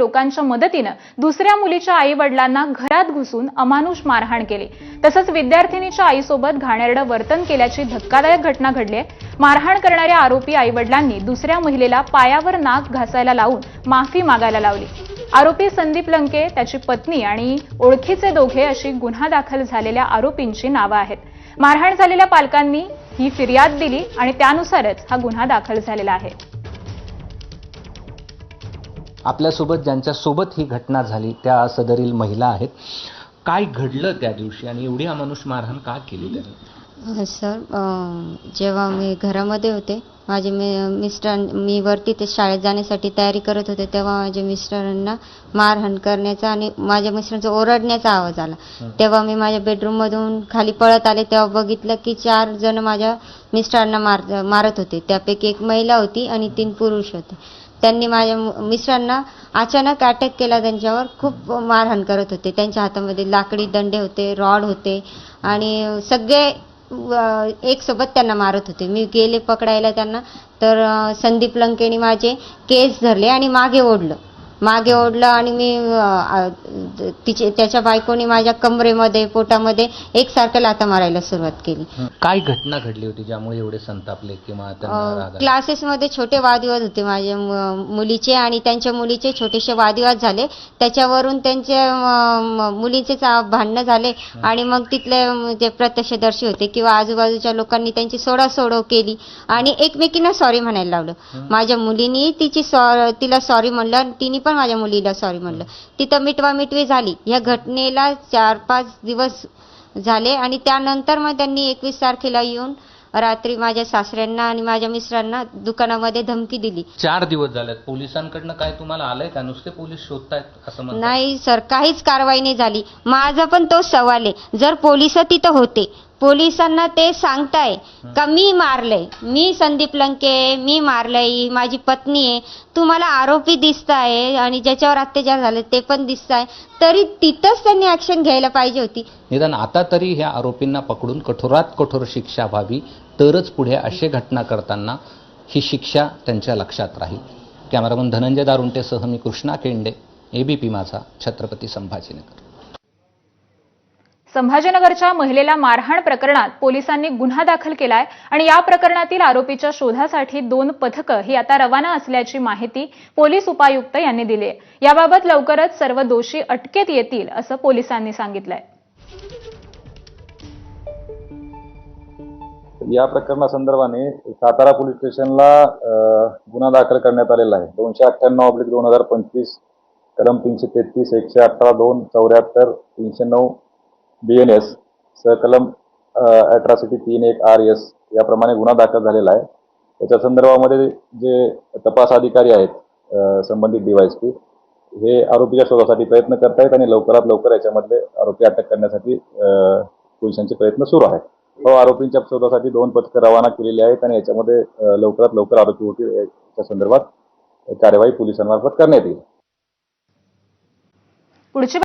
लोकांच्या मदतीनं दुसऱ्या मुलीच्या आई वडिलांना घरात घुसून अमानुष मारहाण केली. तसंच विद्यार्थिनीच्या आईसोबत घाणेरडं वर्तन केल्याची धक्कादायक घटना घडली आहे. मारहाण करणाऱ्या आरोपी आई वडिलांनी दुसऱ्या महिलेला पायावर नाक घासायला लावून माफी मागायला लावली. आरोपी संदीप लंके त्याची पत्नी आणि ओळखीचे दोघे अशी गुन्हा दाखल झालेल्या आरोपींची नावं आहेत. मारहाण झालेल्या पालकांनी ही फिर्याद दिली आणि त्यानुसारच हा गुन्हा दाखल झालेला आहे. आपल्यासोबत ज्यांच्यासोबत ही घटना झाली त्या सदरील महिला आहेत. काय घडलं त्या दिवशी आणि एवढी अमानुष मारहाण का केली त्यांनी? सर जेव्हा मी घरामध्ये होते माझे मी मिस्टर मी वरती ते शाळेत जाण्यासाठी तयारी करत होते तेव्हा माझ्या मिस्टरांना मारहाण करण्याचा आणि माझ्या मिस्टरांचा ओरडण्याचा आवाज आला. तेव्हा मी माझ्या बेडरूममधून खाली पळत आले तेव्हा बघितलं की चार जण माझ्या मिस्टरांना मार मारत होते. त्यापैकी एक महिला होती आणि तीन पुरुष होते. त्यांनी माझ्या मिस्टरांना अचानक अटॅक केला त्यांच्यावर. खूप मारहाण करत होते. त्यांच्या हातामध्ये लाकडी दंडे होते रॉड होते आणि सगळे एकसोबत एक सोबत त्यांना मारत होते. मी गेले पकडायला त्यांना तर संदीप लंकेनी माझे केस धरले आणि मागे ओढलं. मागे ओढलं आणि मी तिचे त्याच्या बायकोनी माझ्या कमरेमध्ये पोटामध्ये एकसारखं लाथा मारायला सुरुवात केली. काय घटना घडली होती ज्यामुळे एवढे संतापले किंवा? क्लासेसमध्ये छोटे वादविवाद होते माझ्या मुलीचे आणि त्यांच्या मुलीचे छोटेसे वादविवाद झाले. त्याच्यावरून त्यांचे अं, म- मुलीचे भांडणं झाले आणि मग तिथले जे प्रत्यक्षदर्शी होते किंवा आजूबाजूच्या लोकांनी त्यांची सोडासोडव केली आणि एकमेकींना सॉरी म्हणायला लावलं. माझ्या मुलीनी तिची सॉ- तिला सॉरी म्हणलं आणि तिने पण माझ्या मुलीला सॉरी म्हणलं. तिथं मिटवा मिटवी झाली. या घटनेला चार पाच दिवस झाले आणि त्यानंतर मग त्यांनी एकवीस तारखेला येऊन रात्री माझ्या सासऱ्यांना आणि माझ्या मिस्टरांना दुकानामध्ये धमकी दिली. चार दिवस झालेत. पोलिसांकडनं काय तुम्हाला आलंय का? नुसते पोलीस शोधतायत असं म्हणतात. नाही सर काहीच कारवाई नाही झाली. माझा पण तोच सवाल आहे. जर पोलीस तिथं होते पोलिसांना ते सांगताय का मी मारलंय? मी संदीप लंके मी मारलंय माझी पत्नी आहे. तुम्हाला आरोपी दिसताय आणि ज्याच्यावर अत्याचार झाले ते पण दिसताय. तरी तिथंच त्यांनी ऍक्शन घ्यायला पाहिजे होती. निदान आता तरी ह्या आरोपींना पकडून कठोरात कठोर शिक्षा व्हावी तरच पुढे असे घटना करताना ही शिक्षा त्यांच्या लक्षात राहील. कॅमेरामन धनंजय दारुंटेसह मी कृष्णा केंडे एबीपी माझा छत्रपती संभाजीनगर. संभाजीनगरच्या महिलेला मारहाण प्रकरणात पोलिसांनी गुन्हा दाखल केलाय आणि या प्रकरणातील आरोपीच्या शोधासाठी दोन पथकं ही आता रवाना असल्याची माहिती पोलीस उपायुक्त यांनी दिली आहे. याबाबत लवकरच सर्व दोषी अटकेत येतील असं पोलिसांनी सांगितलंय. या प्रकरणासंदर्भाने सातारा पोलीस स्टेशनला गुन्हा दाखल करण्यात आलेला आहे. दोनशे अठ्ठ्याण्णव ऑब्लिक दोन हजार पंचवीस कलम तीनशे तेहतीस एकशे अठरा दोन चौऱ्याहत्तर तीनशे नऊ बी एन एस सहकलम अट्रॉसिटी तीन एक आर एस याप्रमाणे गुन्हा दाखल झालेला आहे. त्याच्या संदर्भामध्ये जे तपास अधिकारी आहेत संबंधित संबंधित डीवायसपी हे आरोपीच्या शोधासाठी प्रयत्न करतायत आणि लवकरात लवकर याच्यामधले आरोपी अटक करण्यासाठी पोलिसांचे प्रयत्न सुरू आहेत. हो, आरोपींच्या शोधासाठी दोन पथकं रवाना केलेली आहेत आणि याच्यामध्ये लवकरात लवकर आरोपी होतील याच्या संदर्भात कार्यवाही पोलिसांमार्फत करण्यात येईल.